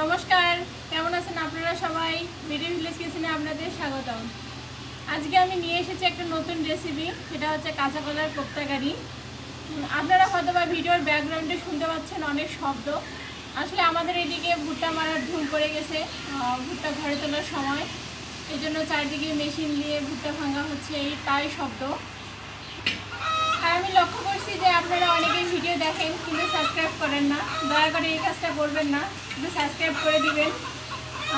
নমস্কার, কেমন আছেন আপনারা সবাই? মেরি ভিলেজ কিচেনে আপনাদের স্বাগতম। আজকে আমি নিয়ে এসেছি একটা নতুন রেসিপি সেটা হচ্ছে কাঁচা কলার কোপ্তাকারি আপনারা হয়তো বা ভিডিওর ব্যাকগ্রাউন্ডে শুনতে পাচ্ছেন অনেক শব্দ। আসলে আমাদের এদিকে ভুট্টা মারার ধুম পড়ে গেছে ভুট্টা ঘরে তোলার সময়। এই জন্য চারদিকে মেশিন দিয়ে ভুট্টা ভাঙা হচ্ছে, এই তাই শব্দ। আমি লক্ষ্য করছি যে আপনারা অনেকেই ভিডিও দেখেন, কিন্তু সাবস্ক্রাইব করেন না। দয়া করে এই কাজটা করবেন না, কিন্তু সাবস্ক্রাইব করে দিবেন।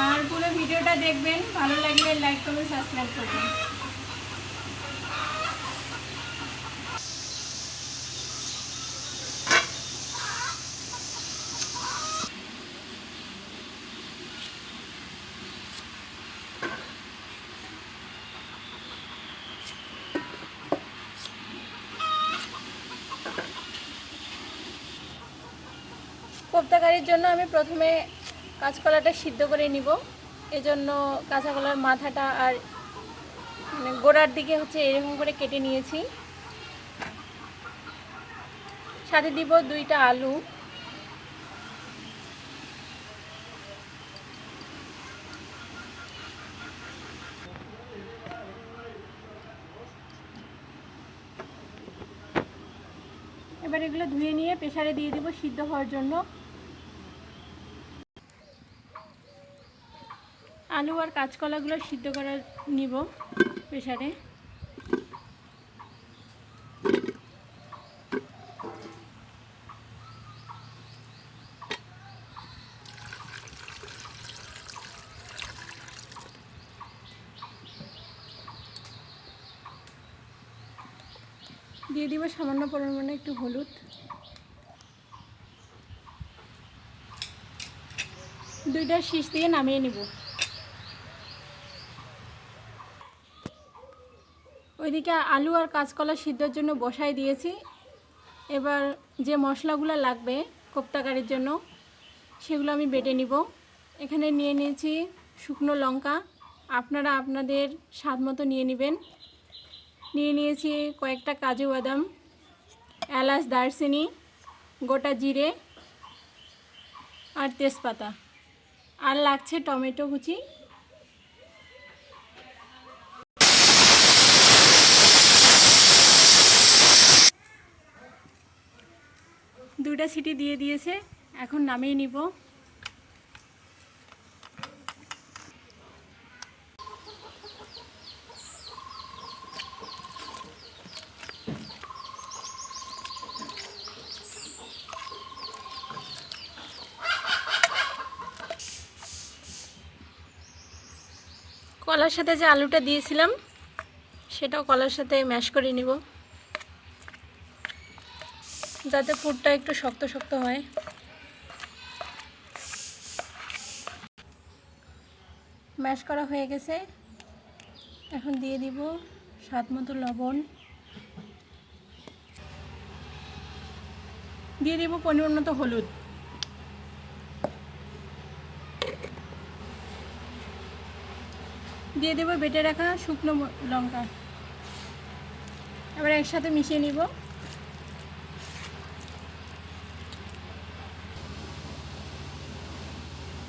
আর পুরো ভিডিওটা দেখবেন, ভালো লাগলে লাইক করবেন সাবস্ক্রাইব করবেন। কোপ্তাকারির জন্য আমি প্রথমে কাঁচকলাটা সিদ্ধ করে নিব। এজন্য কাঁচা কলার মাথাটা আর মানে গোড়ার দিকে হচ্ছে এরকম করে কেটে নিয়েছি। সাথে দিব দুইটা আলু। এবার এগুলো ধুয়ে নিয়ে প্রেসারে দিয়ে দিব সিদ্ধ হওয়ার জন্য। আলু আর কাঁচকলাগুলো সিদ্ধ করে নিব প্রেসারে। দিয়ে দিব সামান্য পরিমাণে একটু হলুদ। দুইটা শীষ দিয়ে নামিয়ে নিব। ওইদিকে আলু আর কাঁচকলা সিদ্ধর জন্য বসাই দিয়েছি। এবার যে মশলাগুলো লাগবে কোপ্তাকারির জন্য, সেগুলো আমি বেটে নিব। এখানে নিয়ে নিয়েছি শুকনো লঙ্কা। আপনারা আপনাদের স্বাদ মতো নিয়ে নেবেন। নিয়ে নিয়েছি কয়েকটা কাজু বাদাম, এলাচ, দারচিনি, গোটা জিরে আর তেজপাতা। আর লাগছে টমেটো কুচি। দুটা সিটি দিয়ে দিয়েছে, এখন নামিয়ে নিব। কলার সাথে যে আলুটা দিয়েছিলাম, সেটাও কলার সাথে ম্যাশ করে নিব। যাতে পুরটা একটু শক্ত শক্ত হয়। ম্যাশ করা হয়ে গেছে। এখন দিয়ে দিব স্বাদ মতো লবণ। দিয়ে দিব পরিমাণ মতো হলুদ। দিয়ে দেবো বেটে রাখা শুকনো লঙ্কা। এবার একসাথে মিশিয়ে নিব।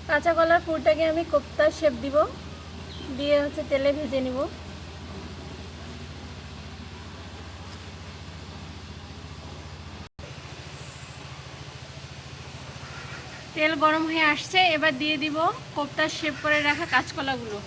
কাঁচা কলার পুরটাকে আমি কোপ্তার শেপ দিব। দিয়ে হচ্ছে তেলে ভেজে নিব। তেল গরম হয়ে আসছে, এবার দিয়ে দিব কোপ্তার শেপ করে রাখা কাঁচকলাগুলো।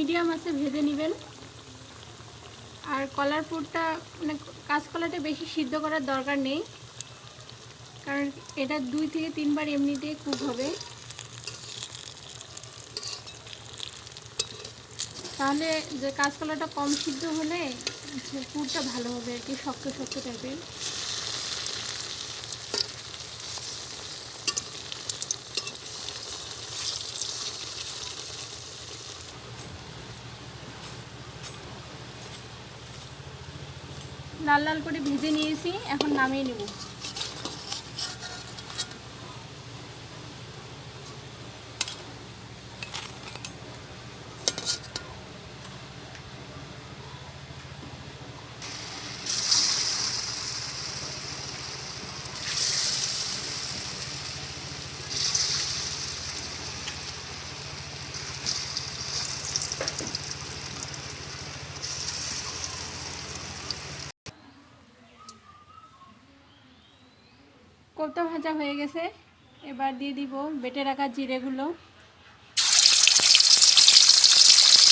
মিডিয়াম আছে, ভেজে নেবেন। আর কলার পুরটা মানে কাঁচকলাটা বেশি সিদ্ধ করার দরকার নেই। কারণ এটা দুই থেকে তিনবার এমনিতেই কুক হবে। তাহলে যে কাঁচকলাটা কম সিদ্ধ হলে পুরটা ভালো হবে আর কি, শক্ত শক্ত টাইপের লাল লাল করে ভেজে নিয়েছি এখন নামিয়ে নেব। কোপ্তা ভাজা হয়ে গেছে। এবার দিয়ে দিব বেটে রাখা জিরেগুলো।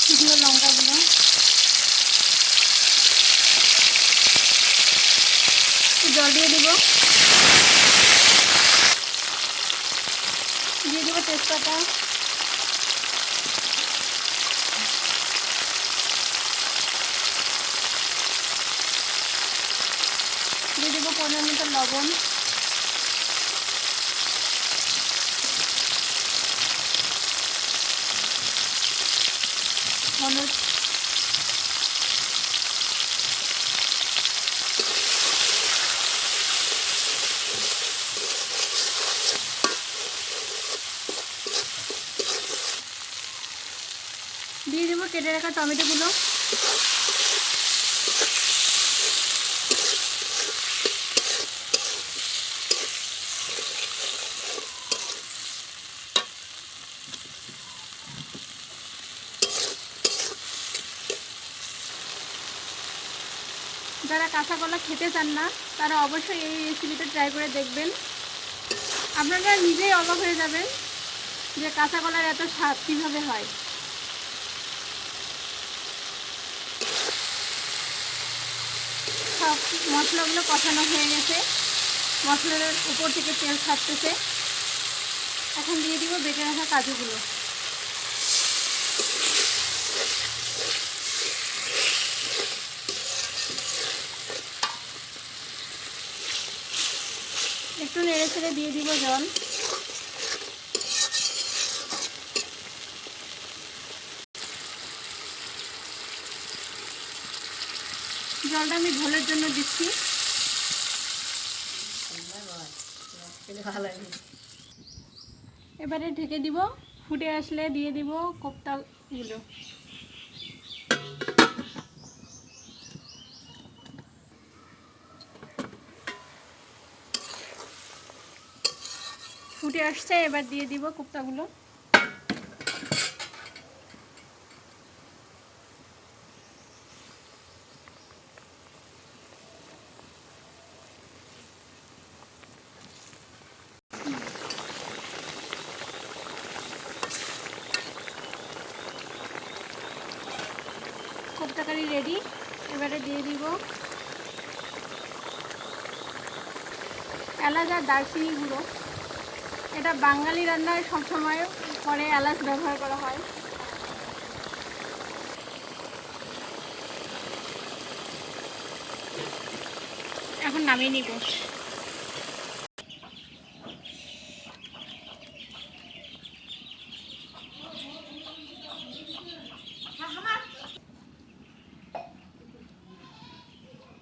শুকনো লঙ্কাগুলো। জল দিয়ে দিব। দিয়ে দিব তেজপাতা। দিয়ে দিব পনেরো মিনিট লবণ। হলুদ দিয়ে দেবো কেটে রাখা টমেটোগুলো। যারা কাঁচা কলা খেতে চান না। তারা অবশ্যই এই রেসিপিটা ট্রাই করে দেখবেন। আপনারা নিজেই অবাক হয়ে যাবেন যে কাঁচা কলার এত স্বাদ কীভাবে হয়। সব মশলাগুলো কষানো হয়ে গেছে। মশলার উপর থেকে তেল ছাড়তেছে। এখন দিয়ে দিব বেটে রাখা কাজুগুলো। একটু নেড়ে ছেড়ে দিয়ে দিব জল। জলটা আমি ঝোলের জন্য দিচ্ছি। এবারে ঢেকে দিব, ফুটে আসলে দিয়ে দিব কোপ্তাগুলো। ফুটে আসছে, এবার দিয়ে দিব কোপ্তাগুলো। কোপ্তাকারি রেডি। এবারে দিয়ে দিব এলাচ আর দারচিনি গুঁড়ো। এটা বাঙালি রান্নায় সবসময় পরে এলাচ ব্যবহার করা হয়। এখন নামিয়ে নিব।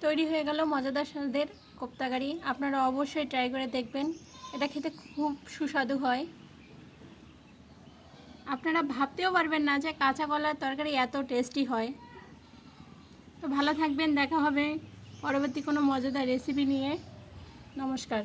তৈরি হয়ে গেল মজাদার সাজদের কোপ্তাকারি আপনারা অবশ্যই ট্রাই করে দেখবেন। এটা খেতে খুব সুস্বাদু হয়। আপনারা ভাবতেও পারবেন না যে কাঁচা কলার তরকারি এত টেস্টি হয়। তো ভালো থাকবেন, দেখা হবে পরবর্তী কোনো মজাদার রেসিপি নিয়ে। নমস্কার।